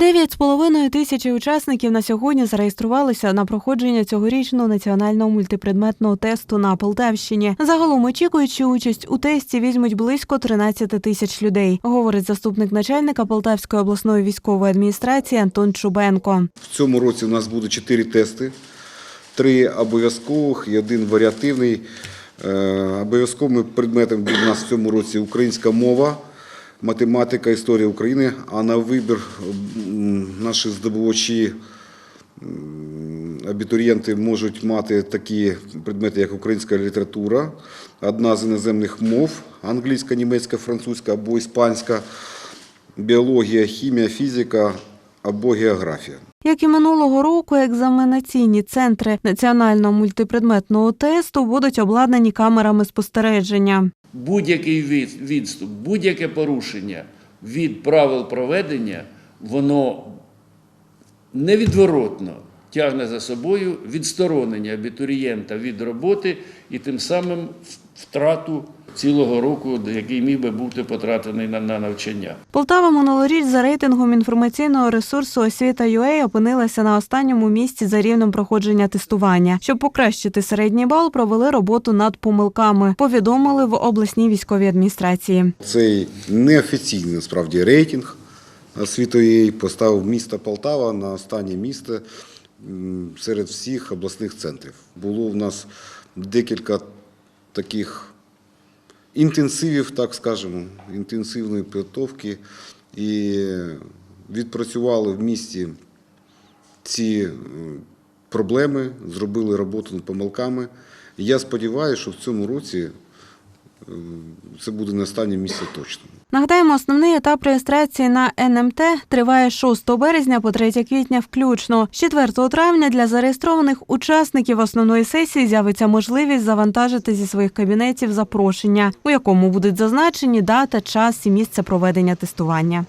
Дев'ять з половиною тисячі учасників на сьогодні зареєструвалися на проходження цьогорічного національного мультипредметного тесту на Полтавщині. Загалом очікують, що участь у тесті візьмуть близько 13 тисяч людей, говорить заступник начальника Полтавської обласної військової адміністрації Антон Чубенко. В цьому році у нас буде чотири тести: три обов'язкових і один варіативний. Е, Обов'язковими предметами буде у нас в цьому році українська мова, математика, історія України. А на вибір наші здобувачі абітурієнти можуть мати такі предмети, як українська література, одна з іноземних мов англійська, німецька, французька або іспанська, біологія, хімія, фізика або географія. Як і минулого року, екзаменаційні центри національного мультипредметного тесту будуть обладнані камерами спостереження. будь-який відступ, будь-яке порушення від правил проведення, воно невідворотно тягне за собою відсторонення абітурієнта від роботи і тим самим втрату цілого року, який міг би бути потратений на, на навчання. Полтава минулоріч за рейтингом інформаційного ресурсу освіта UA опинилася на останньому місці за рівнем проходження тестування. Щоб покращити середній бал, провели роботу над помилками. Повідомили в обласній військовій адміністрації. Цей неофіційний насправді рейтинг освітої поставив місто Полтава на останнє місце серед всіх обласних центрів. Було в нас декілька таких інтенсивів, так скажемо, інтенсивної підготовки і відпрацювали в місті ці е, проблеми, зробили роботу над помилками. Я сподіваюся, що в цьому році це буде на останнє місце точно. Нагадаємо, основний етап реєстрації на НМТ триває з 6 березня по 3 квітня включно. З 4 травня для зареєстрованих учасників основної сесії з'явиться можливість завантажити зі своїх кабінетів запрошення, у якому будуть зазначені дата, час і місце проведення тестування.